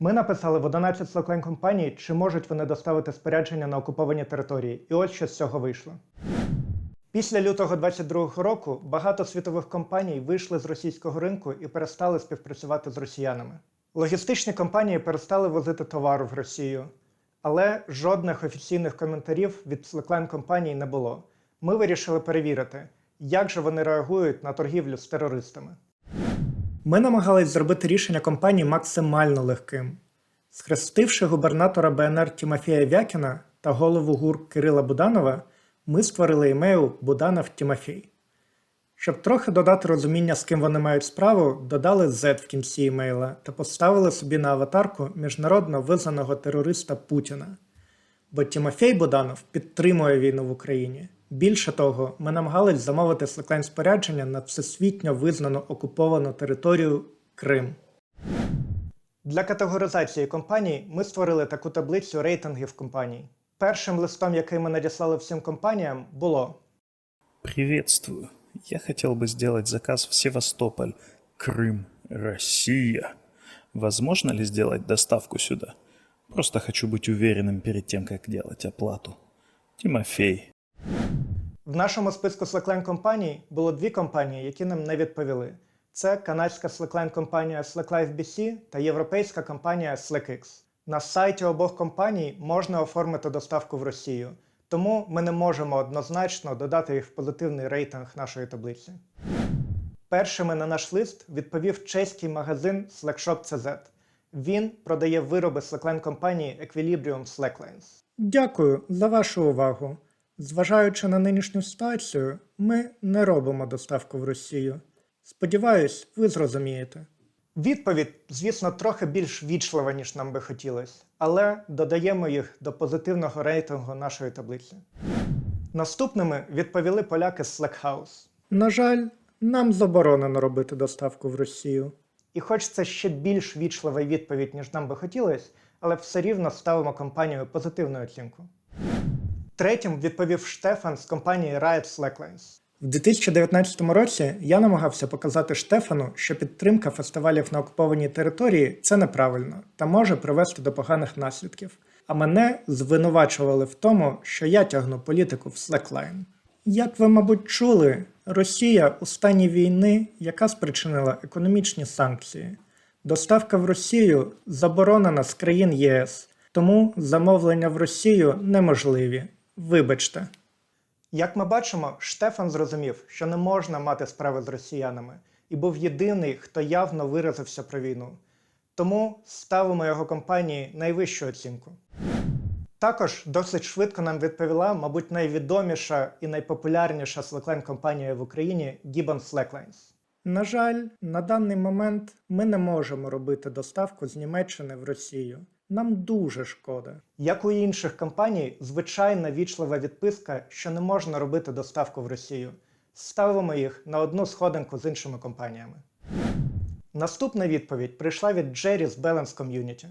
Ми написали в 11 слоклайн компаній, чи можуть вони доставити спорядження на окуповані території. І ось що з цього вийшло. Після лютого 22-го року багато світових компаній вийшли з російського ринку і перестали співпрацювати з росіянами. Логістичні компанії перестали возити товару в Росію, але жодних офіційних коментарів від Slackline компаній не було. Ми вирішили перевірити, як же вони реагують на торгівлю з терористами. Ми намагались зробити рішення компанії максимально легким. Схрестивши губернатора БНР Тімофія Вякіна та голову ГУР Кирила Буданова, ми створили імейл Буданов Тімофій. Щоб трохи додати розуміння, з ким вони мають справу, додали Z в кінці імейла та поставили собі на аватарку міжнародно визнаного терориста Путіна. Бо Тімофій Буданов підтримує війну в Україні. Більше того, ми намагались замовити слеклайн спорядження на всесвітньо визнану окуповану територію Крим. Для категоризації компаній ми створили таку таблицю рейтингів компаній. Першим листом, який ми надіслали всім компаніям, було Приветствую. Я хотел бы сделать заказ в Севастополь, Крым, Россия. Возможно ли сделать доставку сюда? Просто хочу быть уверенным перед тем, как делать оплату. Тимофей. в нашому списку Slackline компаній було дві компанії, які нам не відповіли. Це канадська Slackline компанія Slacklife BC та європейська компанія SlackX. На сайті обох компаній можна оформити доставку в Росію, тому ми не можемо однозначно додати їх в позитивний рейтинг нашої таблиці. Першими на наш лист відповів чеський магазин Slackshop.cz. Він продає вироби Slackline компанії Equilibrium Slacklines. Дякую за вашу увагу. Зважаючи на нинішню ситуацію, ми не робимо доставку в Росію. Сподіваюсь, ви зрозумієте. Відповідь, звісно, трохи більш вічлива, ніж нам би хотілося, але додаємо їх до позитивного рейтингу нашої таблиці. Наступними відповіли поляки з Slackhouse. На жаль, нам заборонено робити доставку в Росію. І хоч це ще більш вічлива відповідь, ніж нам би хотілося, але все рівно ставимо компанію позитивну оцінку. Третім відповів Штефан з компанії Riot Slacklines. В 2019 році я намагався показати Штефану, що підтримка фестивалів на окупованій території це неправильно та може привести до поганих наслідків. А мене звинувачували в тому, що я тягну політику в Slackline. Як ви, мабуть, чули, Росія у стані війни, яка спричинила економічні санкції. Доставка в Росію заборонена з країн ЄС, тому замовлення в Росію неможливі. Вибачте. Як ми бачимо, Штефан зрозумів, що не можна мати справи з росіянами, і був єдиний, хто явно виразився про війну. Тому ставимо його компанії найвищу оцінку. Також досить швидко нам відповіла, мабуть, найвідоміша і найпопулярніша slackline компанія в Україні Gibbon Slacklines. На жаль, на даний момент ми не можемо робити доставку з Німеччини в Росію. Нам дуже шкода. Як у інших компаній, звичайна вічлива відписка, що не можна робити доставку в Росію. Ставимо їх на одну сходинку з іншими компаніями. Наступна відповідь прийшла від Джері з Balance Community.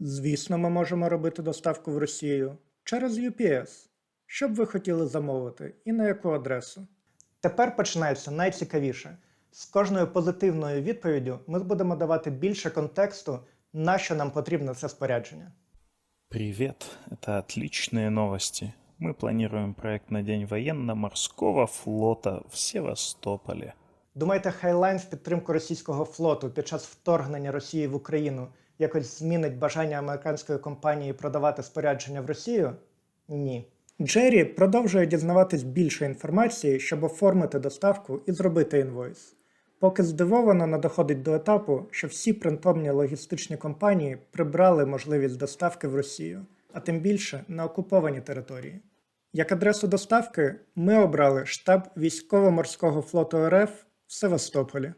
Звісно, ми можемо робити доставку в Росію через UPS. Що б ви хотіли замовити і на яку адресу? Тепер починається найцікавіше. З кожною позитивною відповіддю ми будемо давати більше контексту, на що нам потрібно це спорядження. Привет. Это отличные новости. Мы планируем проект на День военно-морского флота в Севастополе. Думаєте, хайлайн в підтримку російського флоту під час вторгнення Росії в Україну якось змінить бажання американської компанії продавати спорядження в Росію? Ні. Джері продовжує дізнаватись більше інформації, щоб оформити доставку і зробити інвойс. Поки здивовано не доходить до етапу, що всі принтомні логістичні компанії прибрали можливість доставки в Росію, а тим більше на окуповані території. Як адресу доставки ми обрали штаб військово-морського флоту РФ в Севастополі.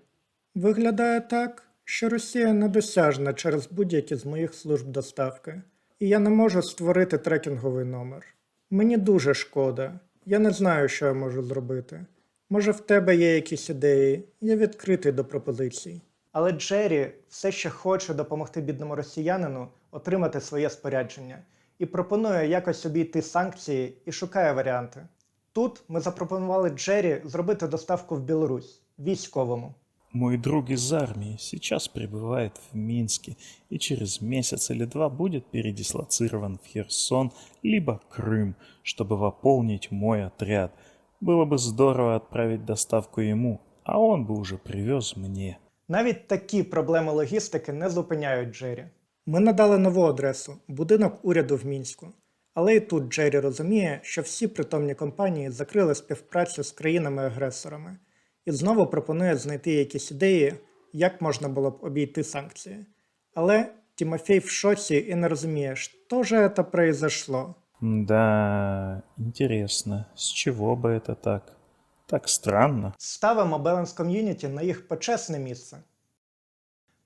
Виглядає так, що Росія недосяжна через будь-які з моїх служб доставки, і я не можу створити трекінговий номер. Мені дуже шкода. Я не знаю, що я можу зробити. Може, в тебе є якісь ідеї, я відкритий до пропозицій. Але Джері все ще хоче допомогти бідному росіянину отримати своє спорядження і пропонує якось обійти санкції і шукає варіанти. Тут ми запропонували Джері зробити доставку в Білорусь військовому. Мой друг из армии сейчас пребывает в Минске и через месяц или два будет передислоцирован в Херсон либо Крым, чтобы пополнить мой отряд. Было бы здорово отправить доставку ему, а он бы уже привез мне. Навіть такі проблеми логістики не зупиняють Джері. Ми надали нову адресу будинок уряду в Мінську. Але і тут Джері розуміє, що всі притомні компанії закрили співпрацю з країнами-агресорами і знову пропонує знайти якісь ідеї, як можна було б обійти санкції. Але Тімофей в шоці і не розуміє, що же це произошло. Да, интересно, с чего бы это так? Так странно. Ставимо Balance Community на їх почесне місце.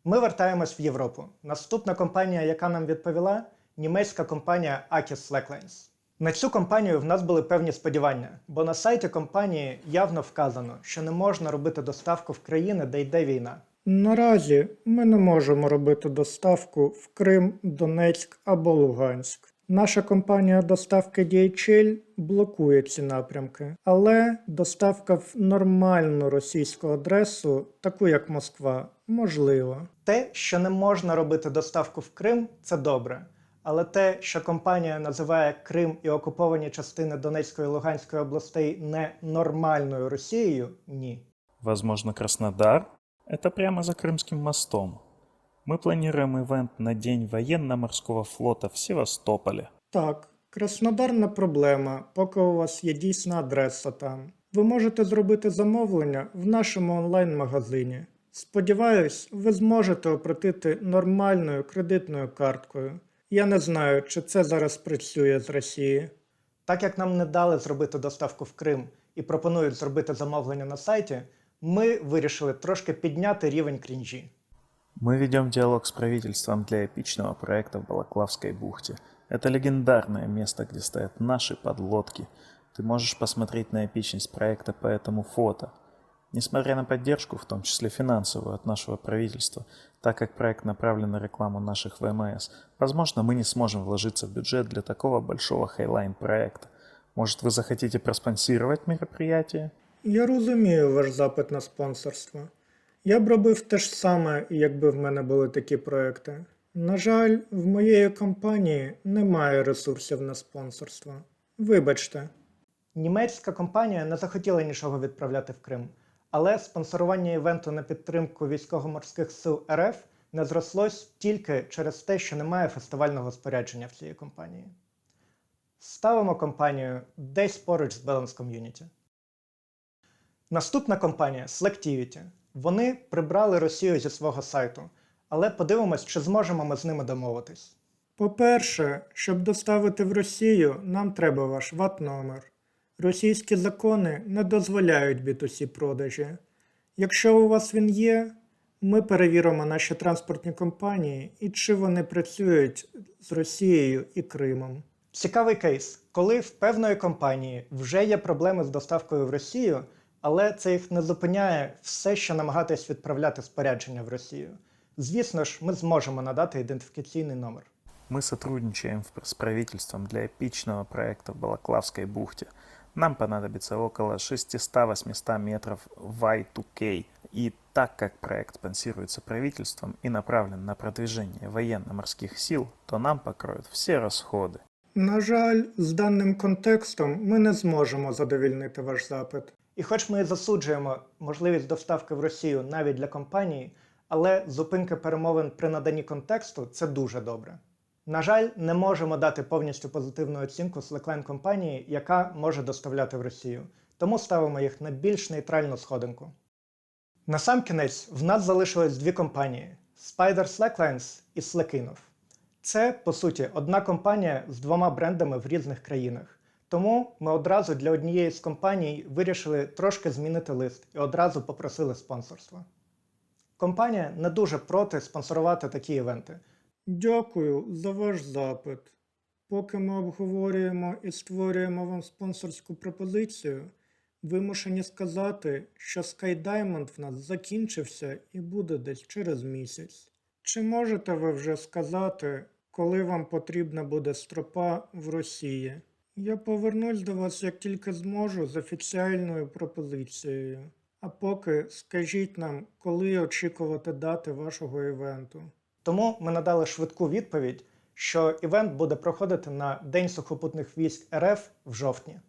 Ми вертаємось в Європу. Наступна компанія, яка нам відповіла, німецька компанія Akis Slacklines. На цю компанію в нас були певні сподівання, бо на сайті компанії явно вказано, що не можна робити доставку в країни, де йде війна. Наразі ми не можемо робити доставку в Крим, Донецьк або Луганськ. Наша компанія доставки DHL блокує ці напрямки, але доставка в нормальну російську адресу, таку як Москва, можлива. Те, що не можна робити доставку в Крим, це добре. Але те, що компанія називає Крим і окуповані частини Донецької і Луганської областей не нормальною Росією, ні. Возможно, Краснодар? Это прямо за Крымским мостом. Мы планируем ивент на День военно-морского флота в Севастополе. Так, Краснодар не проблема, поки у вас є дійсна адреса там. Ви можете зробити замовлення в нашому онлайн-магазині. Сподіваюсь, ви зможете оплатити нормальною кредитною карткою. Я не знаю, чи це зараз працює з Росії. Так як нам не дали зробити доставку в Крим і пропонують зробити замовлення на сайті, ми вирішили трошки підняти рівень крінжі. Мы ведем диалог с правительством для эпичного проекта в Балаклавской бухте. Это легендарное место, где стоят наши подлодки. Ты можешь посмотреть на эпичность проекта по этому фото. Несмотря на поддержку, в том числе финансовую, от нашего правительства, так как проект направлен на рекламу наших ВМС, возможно, мы не сможем вложиться в бюджет для такого большого хайлайн проекта. Может, вы захотите проспонсировать мероприятие? Я розумію ваш запит на спонсорство. Я б робив те ж саме, якби в мене були такі проекти. На жаль, в моєї компанії немає ресурсів на спонсорство. Вибачте. Німецька компанія не захотіла нічого відправляти в Крим, але спонсорування івенту на підтримку військово-морських сил РФ не зрослось тільки через те, що немає фестивального спорядження в цієї компанії. Ставимо компанію десь поруч з Balance Community. Наступна компанія Selectivity. Вони прибрали Росію зі свого сайту, але подивимось, чи зможемо ми з ними домовитись. По-перше, щоб доставити в Росію, нам треба ваш ВАТ-номер. Російські закони не дозволяють B2C продажі. Якщо у вас він є, ми перевіримо наші транспортні компанії і чи вони працюють з Росією і Кримом. Цікавий кейс, коли в певної компанії вже є проблеми з доставкою в Росію, але це їх не зупиняє все ще намагатись відправляти спорядження в Росію. Звісно ж, ми зможемо надати ідентифікаційний номер. Мы сотрудничаем в- с правительством для эпичного проекта в Балаклавской бухте. Нам понадобится около 600-800 метров Y2K. И так как проект спонсируется правительством и направлен на продвижение военно-морских сил, то нам покроют все расходы. На жаль, з даним контекстом ми не зможемо задовільнити ваш запит. І хоч ми засуджуємо можливість доставки в Росію навіть для компанії, але зупинка перемовин при наданні контексту це дуже добре. На жаль, не можемо дати повністю позитивну оцінку Slackline компанії, яка може доставляти в Росію, тому ставимо їх на більш нейтральну сходинку. Насамкінець в нас залишилось дві компанії: Spider Slacklines і Slackinov. Це, по суті, одна компанія з двома брендами в різних країнах. Тому ми одразу для однієї з компаній вирішили трошки змінити лист і одразу попросили спонсорства. Компанія не дуже проти спонсорувати такі івенти. Дякую за ваш запит. Поки ми обговорюємо і створюємо вам спонсорську пропозицію, вимушені сказати, що Sky Diamond в нас закінчився і буде десь через місяць. Чи можете ви вже сказати, коли вам потрібна буде стропа в Росії? Я повернусь до вас як тільки зможу з офіціальною пропозицією. А поки скажіть нам, коли очікувати дати вашого івенту? Тому ми надали швидку відповідь, що івент буде проходити на День сухопутних військ РФ в жовтні.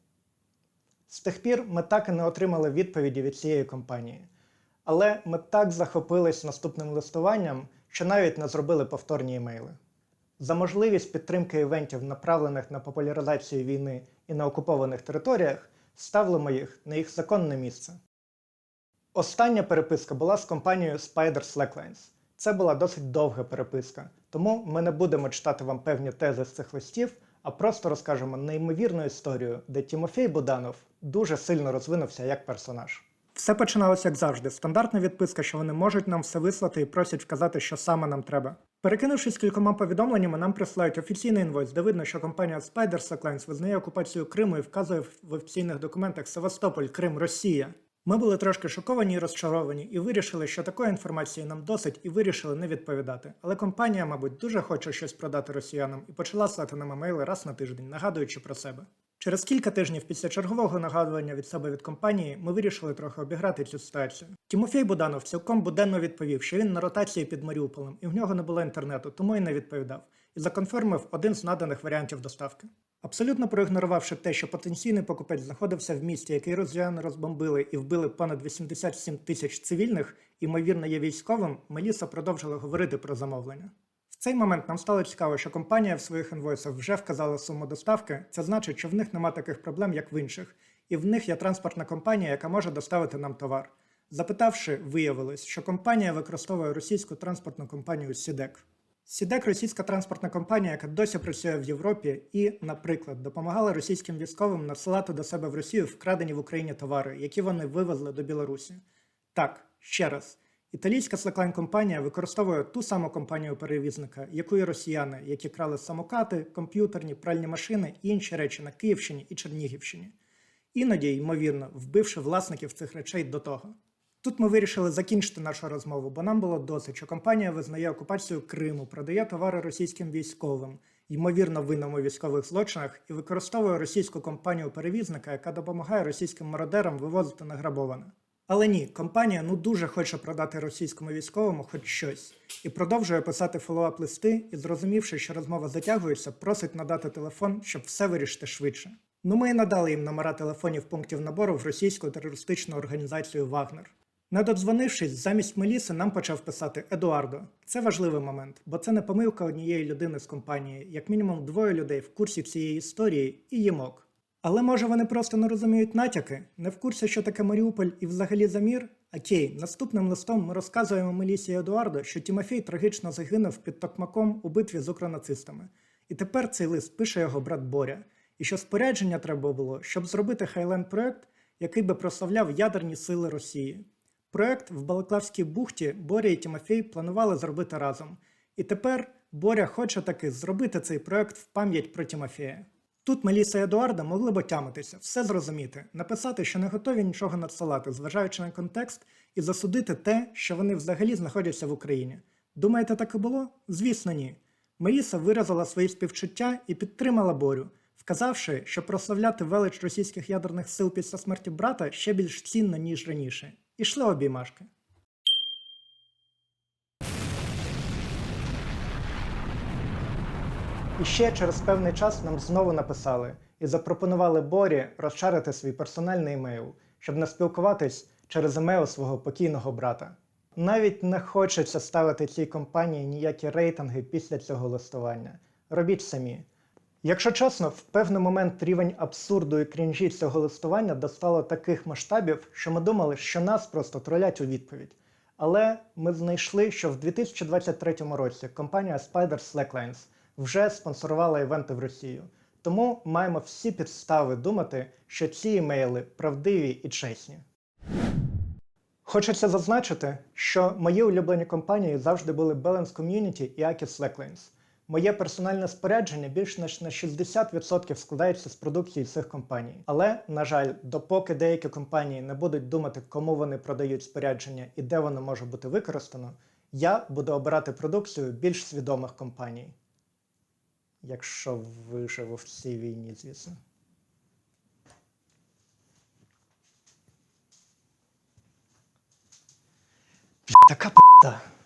З тих пір ми так і не отримали відповіді від цієї компанії. Але ми так захопились наступним листуванням, що навіть не зробили повторні імейли. За можливість підтримки івентів, направлених на популяризацію війни і на окупованих територіях, ставимо їх на їх законне місце. Остання переписка була з компанією Spider Slacklines. Це була досить довга переписка, тому ми не будемо читати вам певні тези з цих листів, а просто розкажемо неймовірну історію, де Тімофій Буданов дуже сильно розвинувся як персонаж. Все починалося як завжди. Стандартна відписка, що вони можуть нам все вислати і просять вказати, що саме нам треба. Перекинувшись кількома повідомленнями, нам присилають офіційний інвойс, де видно, що компанія Spider Slacklines визнає окупацію Криму і вказує в офіційних документах Севастополь, Крим, Росія. Ми були трошки шоковані і розчаровані, і вирішили, що такої інформації нам досить, і вирішили не відповідати. Але компанія, мабуть, дуже хоче щось продати росіянам і почала слати нам емейли раз на тиждень, нагадуючи про себе. Через кілька тижнів після чергового нагадування від себе від компанії ми вирішили трохи обіграти цю ситуацію. Тімофій Буданов цілком буденно відповів, що він на ротації під Маріуполем, і в нього не було інтернету, тому і не відповідав, і законфірмив один з наданих варіантів доставки. Абсолютно проігнорувавши те, що потенційний покупець знаходився в місті, який росіяни розбомбили і вбили понад 87 тисяч цивільних, ймовірно, є військовим, Меліса продовжила говорити про замовлення. Цей момент нам стало цікаво, що компанія в своїх інвойсах вже вказала суму доставки. Це значить, що в них нема таких проблем, як в інших, і в них є транспортна компанія, яка може доставити нам товар. Запитавши, виявилось, що компанія використовує російську транспортну компанію Сідек. Сідек російська транспортна компанія, яка досі працює в Європі і, наприклад, допомагала російським військовим насилати до себе в Росію вкрадені в Україні товари, які вони вивезли до Білорусі. Так, ще раз. Італійська слеклайн компанія використовує ту саму компанію перевізника, яку і росіяни, які крали самокати, комп'ютерні, пральні машини і інші речі на Київщині і Чернігівщині. Іноді, ймовірно, вбивши власників цих речей до того. Тут ми вирішили закінчити нашу розмову, бо нам було досить, що компанія визнає окупацію Криму, продає товари російським військовим, ймовірно винному у військових злочинах, і використовує російську компанію перевізника, яка допомагає російським мародерам вивозити награбоване. Але ні, компанія ну дуже хоче продати російському військовому хоч щось, і продовжує писати фоллоуап листи і, зрозумівши, що розмова затягується, просить надати телефон, щоб все вирішити швидше. Ну ми і надали їм номера телефонів пунктів набору в російську терористичну організацію Вагнер. Не додзвонившись, замість Меліси нам почав писати Едуардо. Це важливий момент, бо це не помилка однієї людини з компанії, як мінімум двоє людей в курсі цієї історії і їмок. Але може вони просто не розуміють натяки, не в курсі, що таке Маріуполь і взагалі замір? Окей, наступним листом ми розказуємо Мелісі Едуардо, що Тімофій трагічно загинув під Токмаком у битві з укронацистами. І тепер цей лист пише його брат Боря. І що спорядження треба було, щоб зробити Хайленд проект, який би прославляв ядерні сили Росії. Проект в Балаклавській бухті Боря і Тімофій планували зробити разом. І тепер Боря хоче таки зробити цей проект в пам'ять про Тімофія. Тут Меліса і Едуарда могли б отямитися, все зрозуміти, написати, що не готові нічого надсилати, зважаючи на контекст, і засудити те, що вони взагалі знаходяться в Україні. Думаєте, так і було? Звісно, ні. Меліса виразила свої співчуття і підтримала Борю, вказавши, що прославляти велич російських ядерних сил після смерті брата ще більш цінно, ніж раніше. Ішли обіймашки. І ще через певний час нам знову написали і запропонували Борі розшарити свій персональний емейл, щоб не спілкуватись через емейл свого покійного брата. Навіть не хочеться ставити цій компанії ніякі рейтинги після цього листування. Робіть самі. Якщо чесно, в певний момент рівень абсурду і крінжі цього листування достало таких масштабів, що ми думали, що нас просто тролять у відповідь. Але ми знайшли, що в 2023 році компанія Spider Slacklines вже спонсорувала івенти в Росію. Тому маємо всі підстави думати, що ці імейли правдиві і чесні. Хочеться зазначити, що мої улюблені компанії завжди були Balance Community і Aki Slacklines. Моє персональне спорядження більш ніж на 60% складається з продукції цих компаній. Але, на жаль, допоки деякі компанії не будуть думати, кому вони продають спорядження і де воно може бути використано, я буду обирати продукцію більш свідомих компаній якщо виживу в цій війні, звісно. Така п***а.